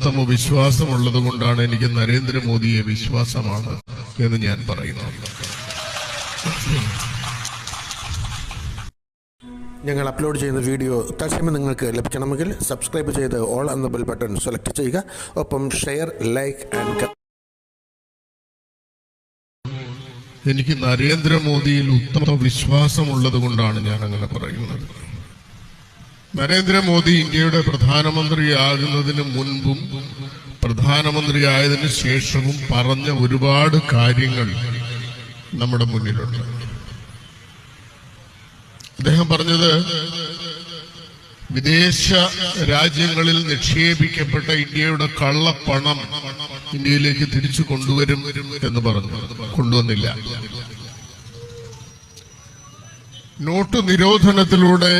ഉത്തമ വിശ്വാസമുള്ളത് കൊണ്ടാണ് എനിക്ക് നരേന്ദ്രമോദിയെ വിശ്വാസമാണ് എന്ന് ഞാൻ പറയുന്നു. ഞങ്ങൾ അപ്ലോഡ് ചെയ്യുന്ന വീഡിയോ തത്സമയം നിങ്ങൾക്ക് ലഭിക്കണമെങ്കിൽ സബ്സ്ക്രൈബ് ചെയ്ത് ഓൾ എന്ന ബെൽ ബട്ടൺ സെലക്ട് ചെയ്യുക. ഒപ്പം ഷെയർ ലൈക്ക് ആൻഡ് എനിക്ക് നരേന്ദ്രമോദിയിൽ ഉത്തമ വിശ്വാസമുള്ളത് കൊണ്ടാണ് ഞാൻ അങ്ങനെ പറയുന്നത്. നരേന്ദ്രമോദി ഇന്ത്യയുടെ പ്രധാനമന്ത്രിയാകുന്നതിന് മുൻപും പ്രധാനമന്ത്രിയായതിനു ശേഷവും പറഞ്ഞ ഒരുപാട് കാര്യങ്ങൾ നമ്മുടെ മുന്നിലുണ്ട്. അദ്ദേഹം പറഞ്ഞത് വിദേശ രാജ്യങ്ങളിൽ നിക്ഷേപിക്കപ്പെട്ട ഇന്ത്യയുടെ കള്ളപ്പണം ഇന്ത്യയിലേക്ക് തിരിച്ചു കൊണ്ടുവരും എന്ന് പറഞ്ഞു. കൊണ്ടുവന്നില്ല. നോട്ട് നിരോധനത്തിലൂടെ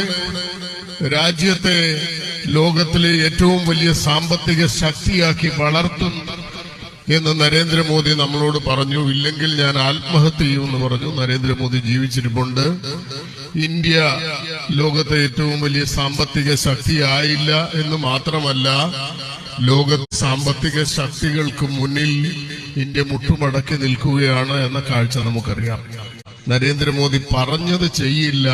രാജ്യത്തെ ലോകത്തിലെ ഏറ്റവും വലിയ സാമ്പത്തിക ശക്തിയാക്കി വളർത്തും എന്ന് നരേന്ദ്രമോദി നമ്മളോട് പറഞ്ഞു. ഇല്ലെങ്കിൽ ഞാൻ ആത്മഹത്യ ചെയ്യുമെന്ന് പറഞ്ഞു. നരേന്ദ്രമോദി ജീവിച്ചിരിപ്പുണ്ട്. ഇന്ത്യ ലോകത്തെ ഏറ്റവും വലിയ സാമ്പത്തിക ശക്തി ആയില്ല എന്ന് മാത്രമല്ല ലോക സാമ്പത്തിക ശക്തികൾക്ക് മുന്നിൽ ഇന്ത്യ മുട്ടുമടക്കി നിൽക്കുകയാണ് എന്ന കാഴ്ച നമുക്കറിയാം. നരേന്ദ്രമോദി പറഞ്ഞത് ചെയ്യില്ല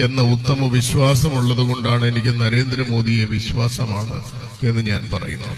എന്ന ഉത്തമ വിശ്വാസമുള്ളത് കൊണ്ടാണ് എനിക്ക് നരേന്ദ്രമോദിയെ വിശ്വാസമാണ് എന്ന് ഞാൻ പറയുന്നു